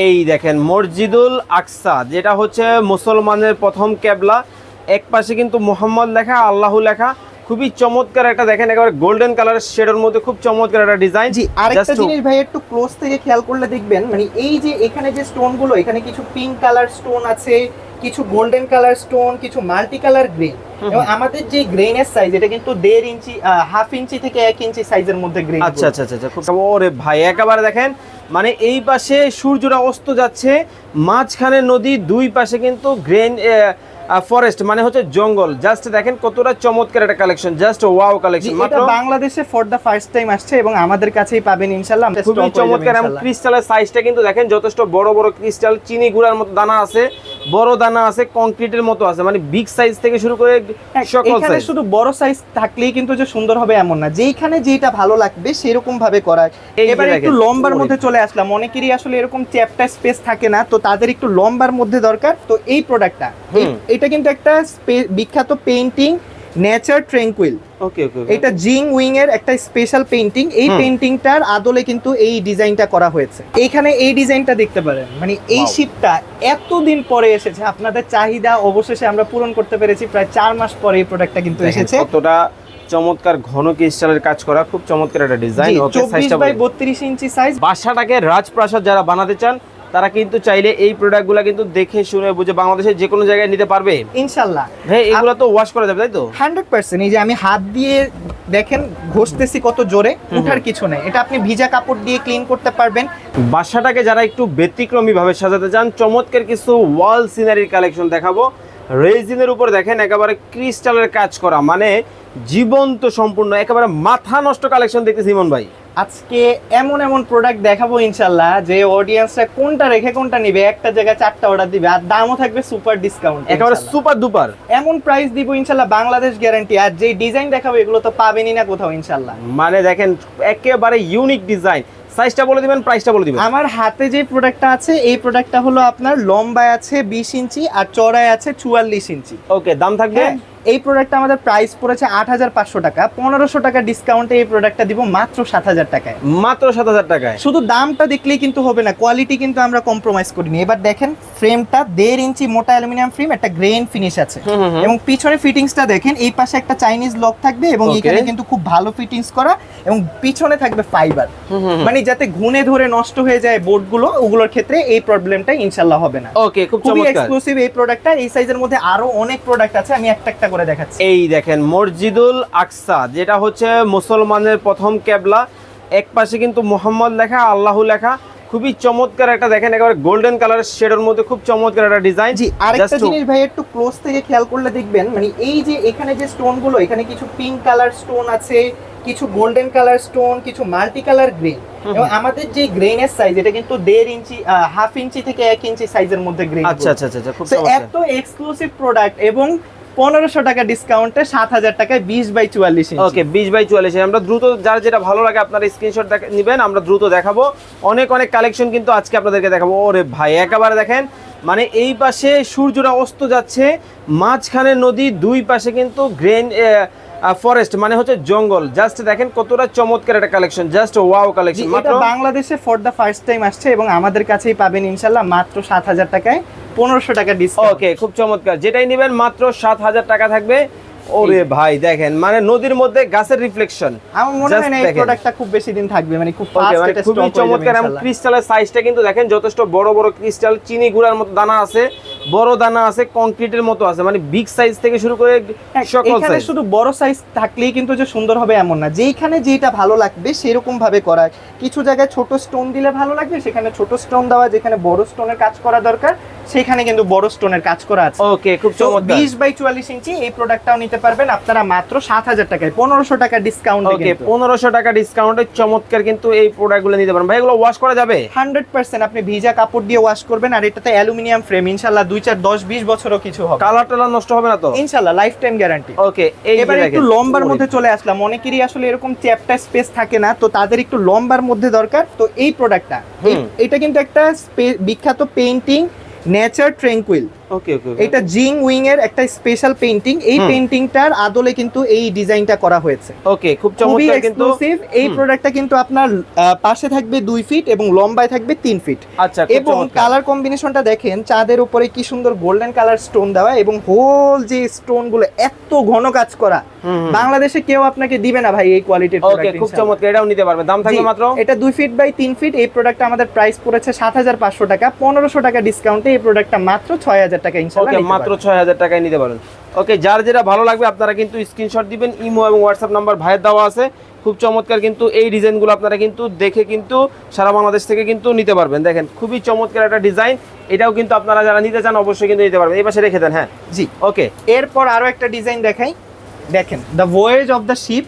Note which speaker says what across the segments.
Speaker 1: এই দেখেন মসজিদুল আকসা যেটা হচ্ছে মুসলমানের প্রথম কেবলা। এক পাশে কিন্তু মোহাম্মদ লেখা আল্লাহ লেখা। খুবই চমৎকার একটা দেখেন একেবারে গোল্ডেন কালারের শেডের মধ্যে খুব চমৎকার একটা ডিজাইন
Speaker 2: জি আরেকটা জিনিস ভাই একটু ক্লোজ থেকে খেয়াল করলে দেখবেন মানে এই যে এখানে যে স্টোনগুলো এখানে কিছু পিঙ্ক কালার স্টোন আছে কিছু গোল্ডেন কালার স্টোন কিছু মাল্টি কালার গ্রেন এবং আমাদের যে গ্রেনের সাইজ এটা কিন্তু দেড় ইঞ্চি হাফ ইঞ্চি থেকে এক ইঞ্চি সাইজের মধ্যে গ্রেন
Speaker 1: আচ্ছা আচ্ছা আচ্ছা আচ্ছা, খুব ওরে ভাই একেবারে দেখেন মানে এই পাশে সূর্যটা অস্ত যাচ্ছে মাঝখানে নদী দুই পাশে কিন্তু গ্রেন ফরেস্ট মানে হচ্ছে জঙ্গল জাস্ট দেখেন কতটা চমৎকার একটা কালেকশন জাস্ট ওয়াও কালেকশন মাত্র
Speaker 2: বাংলাদেশে ফর দা ফার্স্ট টাইম আসছে এবং আমাদের কাছেই পাবেন ইনশাআল্লাহ
Speaker 1: খুবই চমৎকার এবং। ক্রিস্টালের সাইজটা কিন্তু দেখেন যথেষ্ট বড় বড় ক্রিস্টাল চিনি গুড়ার মতো দানা আছে বড় দানা আছে কংক্রিটের মতো আছে মানে বিগ সাইজ থেকে শুরু করে
Speaker 2: হ্যাঁ,
Speaker 1: সকল
Speaker 2: এখানে শুধু বড় সাইজ থাকলেই কিন্তু যে সুন্দর হবে এমন না। যেইখানে যেটা ভালো লাগবে সেরকম ভাবে করা এবারে একটু লম্বার মধ্যে চলে আসলাম। অনেকেরই আসলে এরকম চ্যাপ্টার স্পেস থাকে না তো তাদের একটু লম্বার মধ্যে দরকার। তো এই প্রোডাক্টটা। এটা কিন্তু একটা বিখ্যাত পেইন্টিং নেচার ট্রেঙ্কুইল এটা জিং উইং এর একটা স্পেশাল পেইন্টিং এই আদলে কিন্তু এই ডিজাইনটা করা হয়েছে। এখানে এই ডিজাইনটা দেখতে পারেন। মানে এই শিপটা এতদিন পরে এসেছে। আপনাদের চাহিদা অবশেষে আমরা পূরণ করতে পেরেছি। প্রায় চার মাস পরে এই প্রোডাক্টটা কিন্তু এসেছে।
Speaker 1: কতটা চমৎকার ঘন ক্রিস্টালের কাজ করা। খুব চমৎকার একটা ডিজাইন ওকে সাইজটা
Speaker 2: বাই বত্রিশ ইঞ্চি সাইজ
Speaker 1: বাসাটাকে রাজপ্রাসাদ যারা বানাতে চান তারা কিন্তু চাইলে এই প্রোডাক্টগুলো কিন্তু দেখে শুনে বুঝে বাংলাদেশের যে কোনো জায়গায় নিতে পারবে।
Speaker 2: ইনশাল্লাহ।
Speaker 1: হ্যাঁ এগুলো তো ওয়াশ করা যাবে তাই তো?
Speaker 2: Hundred percent. এই যে আমি হাত দিয়ে দেখেন ঘষতেছি কত জোরে। উঠার কিছু নেই। এটা আপনি ভিজা কাপড় দিয়ে ক্লিন করতে পারবেন।
Speaker 1: বাসাটাকে যারা একটু ব্যতিক্রমী ভাবে সাজাতে চান চমৎকার কিছু ওয়াল সিনারির কালেকশন দেখাবো। রেজিনের উপর দেখেন একেবারে ক্রিস্টালের কাজ করা। মানে জীবন্ত সম্পূর্ণ একেবারে মাথা নষ্ট কালেকশন দেখতেছি ইমন ভাই।
Speaker 2: আজকে এমন এমন প্রোডাক্ট দেখাবো ইনশাল্লাহ যে অডিয়েন্সরা কোনটা রেখে কোনটা নিবে একটা জায়গায় চারটা অর্ডার দিবে আর দামও থাকবে সুপার ডিসকাউন্ট
Speaker 1: একেবারে সুপার দুপার
Speaker 2: এমন প্রাইস দিব ইনশাল্লাহ বাংলাদেশ গ্যারান্টি আর যে ডিজাইন দেখাবো এগুলো তো পাবেনই না কোথাও ইনশাল্লাহ
Speaker 1: মানে দেখেন একেবারে ইউনিক ডিজাইন সাইজটা বলে দিবেন প্রাইসটা বলে দিবেন।
Speaker 2: আমার হাতে যে প্রোডাক্টটা আছে এই প্রোডাক্টটা হলো আপনার লম্বায় আছে বিশ ইঞ্চি আর চড়ায় আছে চুয়াল্লিশ ইঞ্চি।
Speaker 1: ওকে দাম থাকবে?
Speaker 2: এই প্রোডাক্টটা আমাদের প্রাইস পড়েছে আট হাজার পাঁচশো টাকা। পনেরোশো টাকা ডিসকাউন্টে এই প্রোডাক্টটা দিব মাত্র সাত হাজার টাকায়।
Speaker 1: মাত্র সাত হাজার টাকায়।
Speaker 2: শুধু দামটা দেখলেই কিন্তু হবে না কোয়ালিটি কিন্তু আমরা কম্প্রোমাইজ করিনি। এবার দেখেন ফ্রেমটা দেড় ইঞ্চি মোটা অ্যালুমিনিয়াম ফ্রেম একটা গ্রেন ফিনিশ আছে। এবং পিছনে ফিটিংসটা দেখেন এই পাশে একটা চাইনিজ লক থাকবে এবং এখানে কিন্তু খুব ভালো ফিটিংস করা এবং পিছনে থাকবে ফাইবার। মানে যাতে ঘুনে ধরে নষ্ট হয়ে যায় বোর্ডগুলো ওগুলোর ক্ষেত্রে এই প্রবলেমটা ইনশাল্লাহ হবে না।
Speaker 1: ওকে খুব
Speaker 2: এক্সক্লুসিভ এই প্রোডাক্টটা এই সাইজের মধ্যে আরও অনেক প্রোডাক্ট আছে আমি একটা একটা করে দেখাচ্ছি।
Speaker 1: এই দেখেন মসজিদুল আকসা যেটা হচ্ছে মুসলমানের প্রথম কেবলা। এক পাশে কিন্তু মোহাম্মদ লেখা আল্লাহ লেখা। খুবই চমৎকার একটা দেখেন একেবারে গোল্ডেন কালারের শেডের মধ্যে খুব চমৎকার একটা ডিজাইন
Speaker 2: জি আরেকটা জিনিস ভাই একটু ক্লোজ থেকে খেয়াল করলে দেখবেন মানে এই যে এখানে যে স্টোনগুলো এখানে কিছু পিঙ্ক কালার স্টোন আছে কিছু গোল্ডেন কালার স্টোন কিছু মাল্টি কালার গ্রেন এবং আমাদের যে গ্রেনের সাইজ এটা কিন্তু দেড় ইঞ্চি হাফ ইঞ্চি থেকে এক ইঞ্চি সাইজের মধ্যে গ্রেন
Speaker 1: আচ্ছা আচ্ছা আচ্ছা আচ্ছা, চমৎকার।
Speaker 2: এত এক্সক্লুসিভ প্রোডাক্ট এবং পনেরোশো টাকা ডিসকাউন্টে সাত হাজার টাকায় বিশ বাই চুয়াল্লিশ
Speaker 1: ওকে বিশ বাই চুয়াল্লিশ আমরা দ্রুত, যার যেটা ভালো লাগে আপনারা স্ক্রিনশট নেবেন, আমরা দ্রুত দেখাবো। অনেক অনেক কালেকশন কিন্তু আজকে আপনাদেরকে দেখাবো। ওরে ভাই, একেবারে দেখেন মানে এই পাশে সূর্যটা অস্ত যাচ্ছে, মাঝখানে নদী, দুই পাশে কিন্তু গ্রেন ফরেস্ট মানে হচ্ছে জঙ্গল। জাস্ট দেখেন কতটা চমৎকার একটা কালেকশন জাস্ট ওয়াও কালেকশন মাত্র
Speaker 2: বাংলাদেশে ফর দা ফার্স্ট টাইম আসছে এবং আমাদের কাছেই পাবেন ইনশাআল্লাহ মাত্র সাত হাজার টাকায় 1500 টাকা ডিসকাউন্ট
Speaker 1: ওকে খুব চমৎকার। যেটাই নেবেন মাত্র সাত হাজার টাকা থাকবে। ওরে ভাই দেখেন মানে নদীর মধ্যে গাছের রিফ্লেকশন
Speaker 2: আমার মনে হয় না এই প্রোডাক্টটা খুব বেশি দিন থাকবে মানে খুব ফাস্ট
Speaker 1: মানে
Speaker 2: এটা
Speaker 1: খুবই চমৎকার এবং ক্রিস্টালের সাইজটা কিন্তু দেখেন যথেষ্ট বড় বড় ক্রিস্টাল চিনি গুড়ার মতো দানা আছে বড় দানা আছে কংক্রিটের মতো আছে মানে বিগ সাইজ থেকে শুরু করে
Speaker 2: হ্যাঁ,
Speaker 1: সকল
Speaker 2: এখানে শুধু বড় সাইজ থাকলেই কিন্তু যে সুন্দর হবে এমন না। যেইখানে যেটা ভালো লাগবে সেরকম ভাবে করা। কিছু জায়গায় ছোট স্টোন দিলে ভালো লাগবে সেখানে ছোট স্টোন দেওয়া যেখানে বড় স্টোনের কাজ করা দরকার। সেখানে কিন্তু বড় স্টোনের কাজ করা আছে।
Speaker 1: ওকে খুব চমৎকার।
Speaker 2: বিশ বাই চুয়াল্লিশ ইঞ্চি এই প্রোডাক্টটাও নিতে পারবেন। আপনারা মাত্র সাত হাজার টাকায় পনেরোশো টাকা ডিসকাউন্ট
Speaker 1: ওকে পনেরোশো টাকা ডিসকাউন্টে চমৎকার কিন্তু এই প্রোডাক্টগুলো নিতে পারেন ভাই এগুলো ওয়াশ করা যাবে?
Speaker 2: হান্ড্রেড পার্সেন্ট আপনি ভিজা কাপড় দিয়ে ওয়াশ করবেন আর এটাতে অ্যালুমিনিয়াম ফ্রেম ইনশাল্লাহ দুই চার দশ বিশ বছরও কিছু হবে।
Speaker 1: কালার টালার নষ্ট হবে না তো?
Speaker 2: ইনশাল্লাহ লাইফ টাইম গ্যারান্টি
Speaker 1: ওকে
Speaker 2: এবারে একটু লম্বার মধ্যে চলে আসলাম। অনেকেরই আসলে এরকম চ্যাপ্টার স্পেস থাকে না তো তাদের একটু লম্বার মধ্যে দরকার। তো এই প্রোডাক্টটা এটা কিন্তু একটা বিখ্যাত পেইন্টিং নেচার ট্রেঙ্কুইল এটা জিং উইং এর একটা স্পেশাল পেইন্টিং এই পেইন্টিংটার আদলে কিন্তু এই ডিজাইনটা করা হয়েছে।
Speaker 1: ওকে খুব চমৎকার কিন্তু
Speaker 2: এই প্রোডাক্টটা কিন্তু আপনার পাশে থাকবে দুই ফিট এবং লম্বায় থাকবে তিন ফিট
Speaker 1: আচ্ছা
Speaker 2: এবং কালার কম্বিনেশনটা দেখেন চাঁদের উপরে কি সুন্দর গোল্ডেন কালার স্টোন দেওয়া এবং হোল যে স্টোনগুলো এত ঘন কাজ করা। বাংলাদেশে কেউ আপনাকে দিবে না ভাই এই কোয়ালিটির
Speaker 1: ওকে খুব চমৎকার এটাও নিতে পারবে। দাম থাকবে মাত্র?
Speaker 2: এটা দুই ফিট বাই তিন ফিট এই প্রোডাক্টটা আমাদের প্রাইস পড়েছে সাত হাজার পাঁচশো টাকা। পনেরোশো টাকা ডিসকাউন্টে এই প্রোডাক্টটা মাত্র ছয় হাজার হাজার টাকা ইনশাল্লাহ
Speaker 1: মাত্র। ছয় হাজার টাকায় নিতে পারেন ওকে যার যেটা ভালো লাগবে আপনারা কিন্তু স্ক্রিনশট দিবেন ইমো এবং হোয়াটসঅ্যাপ নাম্বার ভাইয়ের দেওয়া আছে। খুব চমৎকার কিন্তু এই ডিজাইনগুলো আপনারা কিন্তু দেখে কিন্তু সারা বাংলাদেশ থেকে কিন্তু নিতে পারবেন। দেখেন খুবই চমৎকার একটা ডিজাইন। এটাও কিন্তু আপনারা যারা নিতে চান অবশ্যই কিন্তু নিতে পারবেন। এই পাশে রেখে দেন হ্যাঁ।
Speaker 2: জি।
Speaker 1: ওকে
Speaker 2: এরপর আরও একটা ডিজাইন দেখাই। দেখেন the voyage of the ship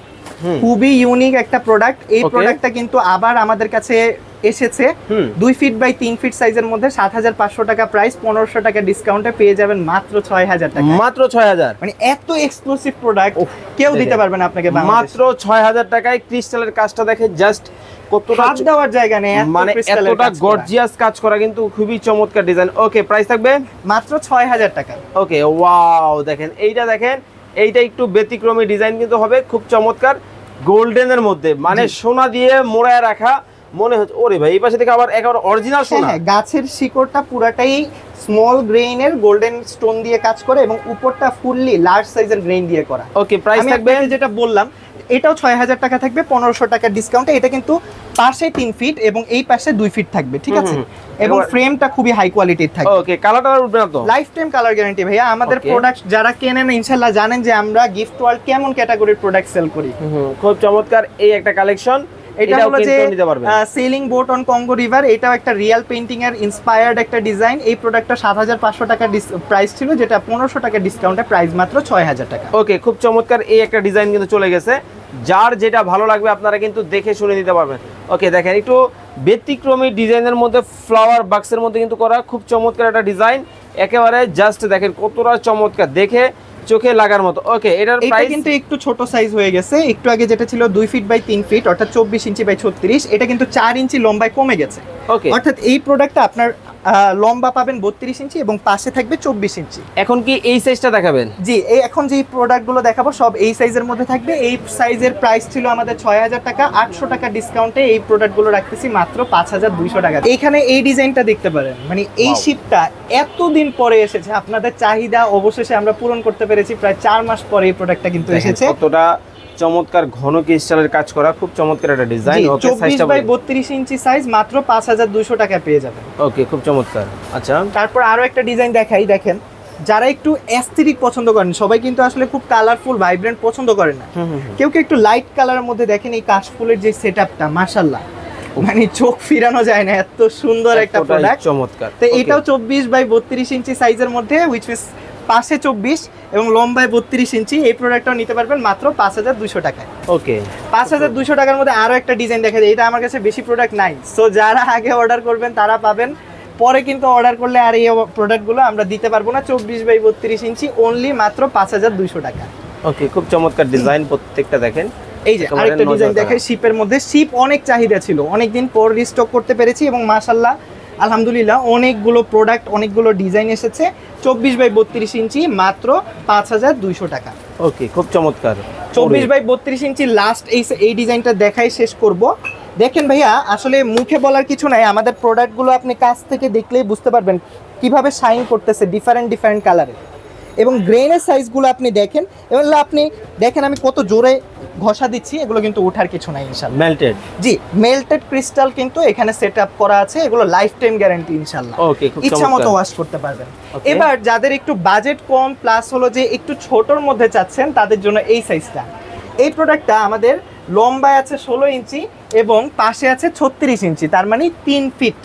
Speaker 2: খুবই ইউনিক একটা প্রোডাক্ট এই. প্রোডাক্টটা কিন্তু আবার আমাদের কাছে এসেছে। দুই ফিট বাই তিন ফিট সাইজের মধ্যে সাত হাজার পাঁচশো টাকা প্রাইস পনেরোশো টাকা ডিসকাউন্টে পেয়ে যাবেন মাত্র ছয় হাজার টাকা
Speaker 1: মাত্র ছয় হাজার।
Speaker 2: মানে এত এক্সক্লুসিভ প্রোডাক্ট কেউ দিতে। পারবে না আপনাকে
Speaker 1: মাত্র ছয় হাজার টাকায় ক্রিস্টালের কাজটা দেখে জাস্ট কতটা
Speaker 2: দেওয়ার জায়গা নেই
Speaker 1: মানে এতটা গর্জিয়াস কাজ করা কিন্তু খুবই চমৎকার ডিজাইন ওকে প্রাইস থাকবে?
Speaker 2: মাত্র ছয় হাজার টাকা।
Speaker 1: ওকে ওয়াও দেখেন এইটা দেখেন এইটা একটু ব্যতিক্রমী ডিজাইন কিন্তু হবে খুব চমৎকার। গোল্ডেনের মধ্যে। মানে সোনা দিয়ে মোড়ায় রাখা মনে হচ্ছে ওরে ভাই এই পাশে থেকে আবার একেবারে অরিজিনাল
Speaker 2: হ্যাঁ
Speaker 1: সোনা।
Speaker 2: হ্যাঁ গাছের শিকড়টা পুরাটাই স্মল গ্রেইনের গোল্ডেন স্টোন দিয়ে কাজ করে এবং উপরটা ফুললি লার্জ সাইজের গ্রেইন দিয়ে করা।
Speaker 1: ওকে প্রাইস থাকবে
Speaker 2: যেটা বললাম এটাও ছয় হাজার টাকা থাকবে পনেরোশো টাকার ডিসকাউন্টে এটা কিন্তু পাশে তিন ফিট এবং এই পাশে দুই ফিট থাকবে ঠিক আছে? এবং ফ্রেমটা খুবই হাই কোয়ালিটির থাকবে।
Speaker 1: ওকে কালারটা উঠবে না তো?
Speaker 2: লাইফ টাইম কালার গ্যারান্টি ভাইয়া। আমাদের প্রোডাক্ট যারা কেনেন ইনশাল্লাহ জানেন যে আমরা গিফট ওয়ার্ল্ড কেমন ক্যাটাগরির প্রোডাক্ট সেল করি।
Speaker 1: খুব চমৎকার এই একটা কালেকশন
Speaker 2: এটা হলো যে sailing boat on Congo river এটাও একটা রিয়েল পেইন্টিং এর ইন্সপায়ার্ড একটা ডিজাইন এই প্রোডাক্টটা সাত হাজার পাঁচশো টাকা প্রাইস ছিল যেটা পনেরোশো টাকা ডিসকাউন্টে প্রাইস মাত্র ছয় হাজার টাকা।
Speaker 1: ওকে খুব চমৎকার এই একটা ডিজাইন কিন্তু চলে গেছে। যার যেটা ভালো লাগবে আপনারা কিন্তু দেখে শুনে নিতে পারবেন। ওকে দেখেন একটু ব্যতিক্রমী ডিজাইনের মধ্যে ফ্লাওয়ার বাক্সের মধ্যে কিন্তু করা খুব চমৎকার একটা ডিজাইন একেবারে জাস্ট দেখেন কতটা চমৎকার। দেখে চোখে লাগার মতো। ওকে এটার
Speaker 2: এটা
Speaker 1: প্রাইস
Speaker 2: কিন্তু একটু ছোট সাইজ হয়ে গেছে। একটু আগে যেটা ছিল দুই ফিট বাই তিন ফিট অর্থাৎ চব্বিশ ইঞ্চি বাই ছত্রিশ এটা কিন্তু চার ইঞ্চি লম্বায় কমে গেছে।
Speaker 1: ওকে
Speaker 2: অর্থাৎ এই প্রোডাক্টটা আপনার লম্বা পাবেন বত্রিশ ইঞ্চি এবং পাশে থাকবে চব্বিশ ইঞ্চি।
Speaker 1: এখন কি এই সাইজটা দেখাবেন?
Speaker 2: জি এই এখন যে প্রোডাক্টগুলো দেখাবো সব এই সাইজের মধ্যে থাকবে। এই সাইজের প্রাইস ছিল আমাদের ছয় হাজার টাকা আটশো টাকা ডিসকাউন্টে এই প্রোডাক্টগুলো রাখতেছি মাত্র পাঁচ হাজার দুইশো টাকা এখানে এই ডিজাইনটা দেখতে পারেন। মানে এই. শিপটা এতদিন পরে এসেছে আপনাদের চাহিদা অবশেষে আমরা পূরণ করতে পেরেছি প্রায় চার মাস পরে এই প্রোডাক্টটা কিন্তু এসেছে।
Speaker 1: কতটা চমৎকার ঘন ক্রিস্টালের কাজ করা খুব চমৎকার একটা ডিজাইন ওকে সাইজটা
Speaker 2: বাই বত্রিশ ইঞ্চি সাইজ মাত্র পাঁচ হাজার দুইশো টাকা পেয়ে যাবেন।
Speaker 1: ওকে খুব চমৎকার। আচ্ছা।
Speaker 2: তারপর আরও একটা ডিজাইন দেখাই দেখেন। যারা একটু অ্যাস্থেটিক পছন্দ করেন সবাই কিন্তু আসলে খুব কালারফুল ভাইব্রেন্ট পছন্দ করেন না। কেউ কেউ একটু লাইট কালারের মধ্যে দেখেন এই কাশফুলের যে সেট আপটা মাসাল্লাহ মানে চোখ ফিরানো যায় না এত সুন্দর একটা প্রোডাক্ট
Speaker 1: চমৎকার।
Speaker 2: তো এটাও চব্বিশ বাই বত্রিশ ইঞ্চি সাইজের মধ্যে উইচ মিস পাশে চব্বিশ এবং লম্বায় বত্রিশ ইঞ্চি। এই প্রোডাক্টটাও নিতে পারবেন মাত্র পাঁচ হাজার দুশো টাকায়।
Speaker 1: ওকে
Speaker 2: পাঁচ হাজার দুশো টাকার মধ্যে আরও একটা ডিজাইন দেখা যায়। এটা আমার কাছে বেশি প্রোডাক্ট নাই। সো যারা আগে অর্ডার করবেন তারা পাবেন। পরে কিন্তু অর্ডার করলে আর এই প্রোডাক্টগুলো আমরা দিতে পারব না। চব্বিশ বাই বত্রিশ ইঞ্চি অনলি মাত্র পাঁচ হাজার দুইশো টাকা।
Speaker 1: ওকে খুব চমৎকার ডিজাইন প্রত্যেকটা দেখেন।
Speaker 2: এই যে আরেকটা ডিজাইন দেখাই শিপের মধ্যে শিপ অনেক চাহিদা ছিল। অনেকদিন পর রিস্টক করতে পেরেছি এবং মাশাল্লাহ আলহামদুলিল্লাহ অনেকগুলো প্রোডাক্ট অনেকগুলো ডিজাইন এসেছে। চব্বিশ বাই বত্রিশ ইঞ্চি মাত্র পাঁচ হাজার দুইশো টাকা।
Speaker 1: ওকে খুব চমৎকার।
Speaker 2: চব্বিশ বাই বত্রিশ ইঞ্চি লাস্ট এই এই ডিজাইনটা দেখাই শেষ করব। দেখেন ভাইয়া আসলে মুখে বলার কিছু নাই আমাদের প্রোডাক্টগুলো আপনি কাছ থেকে দেখলেই বুঝতে পারবেন কীভাবে শাইন করতেছে ডিফারেন্ট ডিফারেন্ট কালারের এবং গ্রেনের সাইজগুলো আপনি দেখেন। এবং আপনি দেখেন আমি কত জোরে ঘষা দিচ্ছি এগুলো কিন্তু ওঠার কিছু নাই ইনশাল্লাহ
Speaker 1: মেল্টেড
Speaker 2: জি মেল্টেড ক্রিস্টাল কিন্তু এখানে সেট আপ করা আছে এগুলো লাইফ টাইম গ্যারান্টি ইনশাল্লাহ
Speaker 1: ওকে খুব
Speaker 2: ইচ্ছা মতো ওয়াশ করতে পারবেন। এবার যাদের একটু বাজেট কম প্লাস হলো যে একটু ছোটর মধ্যে চাচ্ছেন তাদের জন্য এই সাইজটা এই প্রোডাক্টটা আমাদের লম্বায় আছে ষোলো ইঞ্চি এবং পাশে আছে ছত্রিশ ইঞ্চি তার মানে তিন ফিট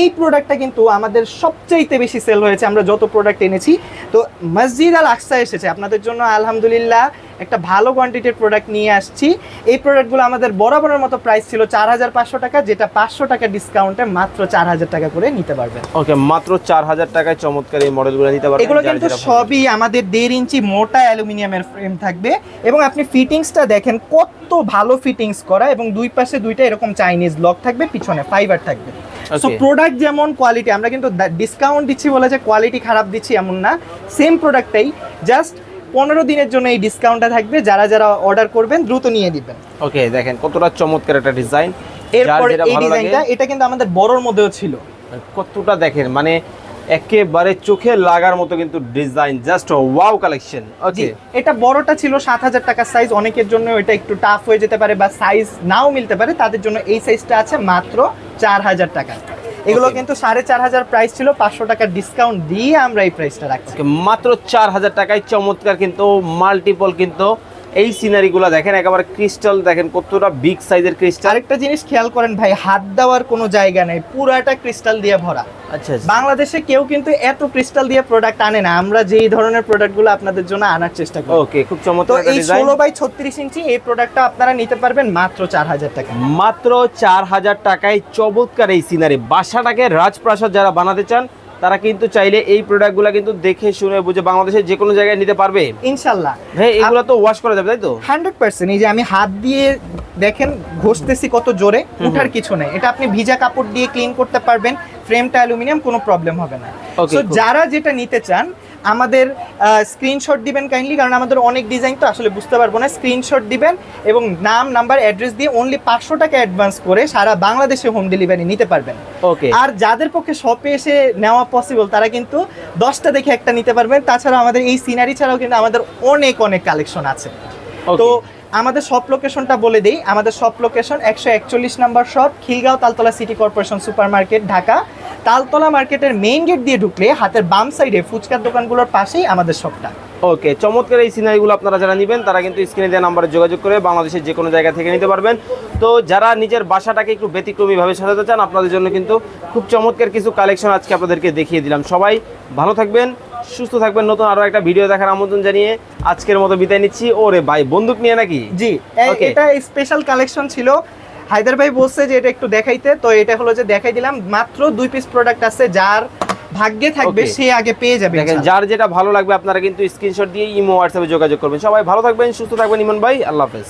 Speaker 2: এই প্রোডাক্টটা কিন্তু আমাদের সবচাইতে বেশি সেল হয়েছে আমরা যত প্রোডাক্ট এনেছি। তো মসজিদ আল আকসা এসেছে। আপনাদের জন্য আলহামদুলিল্লাহ একটা ভালো কোয়ান্টিটির প্রোডাক্ট নিয়ে আসছি। এই প্রোডাক্টগুলো আমাদের বরাবরের মতো প্রাইস ছিল চার হাজার পাঁচশো টাকা যেটা পাঁচশো টাকা ডিসকাউন্টে মাত্র চার হাজার টাকা করে নিতে পারবেন।
Speaker 1: ওকে মাত্র চার হাজার টাকায় চমৎকার এই মডেলগুলো নিতে পারবেন।
Speaker 2: এগুলো কিন্তু সবই আমাদের দেড় ইঞ্চি মোটা অ্যালুমিনিয়ামের ফ্রেম থাকবে এবং আপনি ফিটিংসটা দেখেন কত ভালো ফিটিংস করা এবং দুই পাশে দুইটা এরকম চাইনিজ লক থাকবে পিছনে ফাইবার থাকবে। সো প্রোডাক্ট যেমন কোয়ালিটি আমরা কিন্তু ডিসকাউন্ট দিচ্ছি বলে যে কোয়ালিটি খারাপ দিচ্ছি এমন না। সেম প্রোডাক্টটাই জাস্ট পনেরো দিনের জন্য এই ডিসকাউন্টটা থাকবে যারা যারা অর্ডার করবেন দ্রুত নিয়ে দিবেন
Speaker 1: ওকে দেখেন কতটা চমৎকার একটা ডিজাইন
Speaker 2: এরপর এই ডিজাইনটা এটা কিন্তু আমাদের বড়র মধ্যেও ছিল।
Speaker 1: কতটা দেখেন মানে একেবারে চোখে লাগার মতো কিন্তু design just wow collection okay
Speaker 2: এটা বড়টা ছিল সাত হাজার টাকার সাইজ অনেকের জন্য এটা একটু টাফ হয়ে যেতে পারে বা সাইজ নাও মিলতে পারে তাদের জন্য এই সাইজটা আছে মাত্র চার হাজার টাকা। এগুলো কিন্তু সাড়ে চার হাজার প্রাইস ছিল পাঁচশো টাকা ডিসকাউন্ট দিয়ে আমরা এই প্রাইসটা রাখছি।
Speaker 1: মাত্র চার হাজার টাকায় চমৎকার কিন্তু মাল্টিপল কিন্তু এই সিনারিগুলো দেখেন একেবারে ক্রিস্টাল দেখেন কতটা বিগ সাইজের ক্রিস্টাল
Speaker 2: আরেকটা জিনিস খেয়াল করেন ভাই হাত দেওয়ার কোনো জায়গা নেই পুরাটা ক্রিস্টাল দিয়ে ভরা।
Speaker 1: আচ্ছা আচ্ছা।
Speaker 2: বাংলাদেশে কেউ কিন্তু এত ক্রিস্টাল দিয়ে প্রোডাক্ট আনে না আমরা যেই ধরনের প্রোডাক্টগুলো আপনাদের জন্য আনার চেষ্টা করি।
Speaker 1: ওকে খুব চমৎকার
Speaker 2: এই
Speaker 1: ডিজাইন
Speaker 2: ষোলো বাই ছত্রিশ ইঞ্চি এই প্রোডাক্টটা আপনারা নিতে পারবেন মাত্র চার হাজার টাকা।
Speaker 1: মাত্র চার হাজার টাকায় চমৎকার এই সিনারি বাসাটাকে রাজপ্রাসাদ যারা বানাতে চান তারা কিন্তু চাইলে এই প্রোডাক্টগুলো কিন্তু দেখে শুনে বুঝে বাংলাদেশের যে কোনো জায়গায় নিতে পারবে।
Speaker 2: ইনশাল্লাহ।
Speaker 1: হ্যাঁ এগুলো তো ওয়াশ করা যাবে তাই তো?
Speaker 2: Hundred percent. এই যে আমি হাত দিয়ে দেখেন ঘষতেছি কত জোরে উঠার কিছু নেই। এটা আপনি ভিজা কাপড় দিয়ে ক্লিন করতে পারবেন ফ্রেমটা অ্যালুমিনিয়াম কোনো প্রবলেম হবে না। তো যারা যেটা নিতে চান আমাদের স্ক্রিনশট দিবেন কাইন্ডলি কারণ আমাদের অনেক ডিজাইন তো আসলে বুঝতে পারব না। স্ক্রিনশট দিবেন এবং নাম নাম্বার অ্যাড্রেস দিয়ে অনলি পাঁচশো টাকা অ্যাডভান্স করে সারা বাংলাদেশে হোম ডেলিভারি নিতে পারবেন।
Speaker 1: ওকে
Speaker 2: আর যাদের পক্ষে শপে এসে নেওয়া পসিবল তারা কিন্তু দশটা দেখে একটা নিতে পারবেন। তাছাড়া আমাদের এই সিনারি ছাড়াও কিন্তু আমাদের অনেক অনেক কালেকশন আছে। তো আমাদের শপ লোকেশনটা বলে দিই। আমাদের শপ লোকেশন একশো একচল্লিশ number shop Khilgaon Taltala city corporation super market Dhaka. Taltala মার্কেটের মেইন গেট দিয়ে ঢুকলে হাতের বাম সাইডে ফুচকার দোকানগুলোর পাশেই আমাদের শপটা
Speaker 1: ওকে চমৎকার এই সিনারিগুলো আপনারা যারা নেবেন তারা কিন্তু স্ক্রিনে দেওয়া নাম্বারে যোগাযোগ করে বাংলাদেশের যে কোনো জায়গা থেকে নিতে পারবেন। তো যারা নিজের বাসাটাকে একটু ব্যতিক্রমীভাবে সাজাতে চান আপনাদের জন্য কিন্তু খুব চমৎকার কিছু কালেকশন আজকে আপনাদেরকে দেখিয়ে দিলাম। সবাই ভালো থাকবেন সুস্থ থাকবেন। নতুন আরও একটা ভিডিও দেখার আমন্ত্রণ জানিয়ে আজকের মতো বিদায় নিচ্ছি। ওরে ভাই বন্দুক নিয়ে নাকি?
Speaker 2: জি এটা স্পেশাল কালেকশন ছিল। হায়দার ভাই বলছে যে এটা একটু দেখাইতে তো এটা হলো যে দেখাই দিলাম মাত্র দুই পিস প্রোডাক্ট আছে যার ভাগ্যে থাকবে সে আগে পেয়ে যাবে
Speaker 1: দেখেন যার যেটা ভালো লাগবে আপনারা কিন্তু স্ক্রিনশট দিয়ে ইমো হোয়াটসঅ্যাপে যোগাযোগ করবেন। সবাই ভালো থাকবেন সুস্থ থাকবেন ইমন ভাই আল্লাহ হাফেজ।